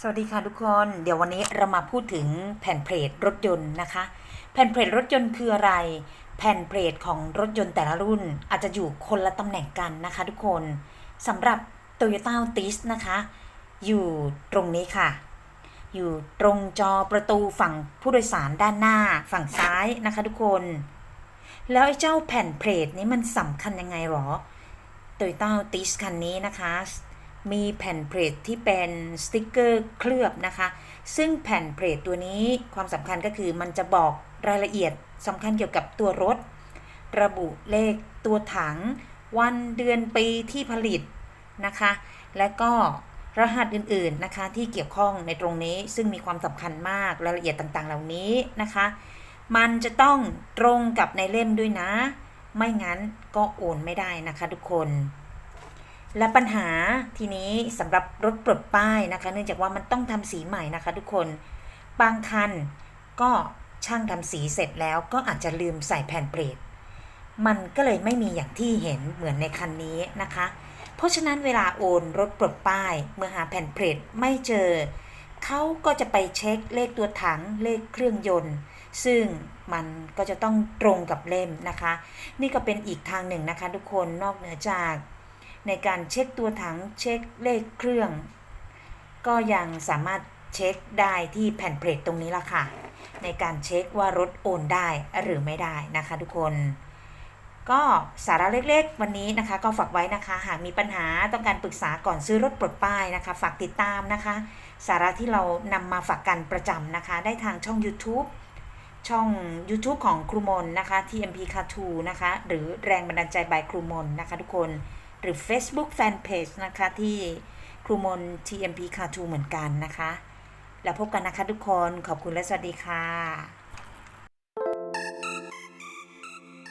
สวัสดีค่ะทุกคน เดี๋ยววันนี้เรามาพูดถึงแผ่นเพลทรถยนต์นะคะ แผ่นเพลทรถยนต์คืออะไร แผ่นเพลทของรถยนต์แต่ละรุ่น อาจจะอยู่คนละตำแหน่งกันนะคะ ทุกคนสำหรับ Toyota Altis นะคะ อยู่ตรงนี้ค่ะ อยู่ตรงจอประตูฝั่งผู้โดยสารด้านหน้าฝั่งซ้ายนะคะ ทุกคน แล้วไอ้เจ้าแผ่นเพลทนี้มันสำคัญยังไงหรอ Toyota Altis คันนี้นะคะ มีแผ่นเพลทที่เป็นสติกเกอร์เคลือบนะคะ ซึ่งแผ่นเพลทตัวนี้ความสำคัญก็คือมันจะบอกรายละเอียดสำคัญเกี่ยวกับตัวรถ ระบุเลขตัวถัง วันเดือนปีที่ผลิตนะคะ และก็รหัสอื่นๆนะคะที่เกี่ยวข้องในตรงนี้ซึ่งมีความสำคัญมากรายละเอียดต่างๆ เหล่านี้นะคะ มันจะต้องตรงกับในเล่มด้วยนะ ไม่งั้นก็โอนไม่ได้นะคะทุกคน และปัญหาทีนี้สำหรับรถปลดป้ายนะคะ เนื่องจากว่ามันต้องทำสีใหม่นะคะ ทุกคนบางคันก็ช่างทำสีเสร็จแล้วก็อาจจะลืมใส่แผ่นเปรตมันก็เลยไม่มีอย่างที่เห็นเหมือนในคันนี้นะคะ เพราะฉะนั้นเวลาโอนรถปลดป้าย เมื่อหาแผ่นเพลทไม่เจอ เขาก็จะไปเช็คเลขตัวถังเลขเครื่องยนต์ ซึ่งมันก็จะต้องตรงกับเล่มนะคะ นี่ก็เป็นอีกทางหนึ่งนะคะ ทุกคนนอกเหนือจาก ในการเช็คตัวถังเช็คเลขเครื่อง ก็ยังสามารถเช็คได้ที่แผ่นเพลทตรงนี้ละค่ะ ในการเช็คว่ารถโอนได้หรือไม่ได้นะคะทุกคน ก็สาระเล็กๆ วันนี้นะคะ ก็ฝากไว้นะคะ หากมีปัญหาต้องการปรึกษาก่อนซื้อรถปลดป้ายนะคะ ฝากติดตามนะคะ สาระที่เรานำมาฝากกันประจำนะคะ ได้ทางช่อง YouTube ช่อง YouTube ของครูมนนะคะ TMP Cartoon นะคะ หรือแรงบันดาลใจบายครูมนนะคะทุกคน หรือ Facebook Fanpage นะคะที่ครูมน TMP Cartoon เหมือนกันนะคะ แล้วพบกันนะคะทุกคนขอบคุณและสวัสดีค่ะ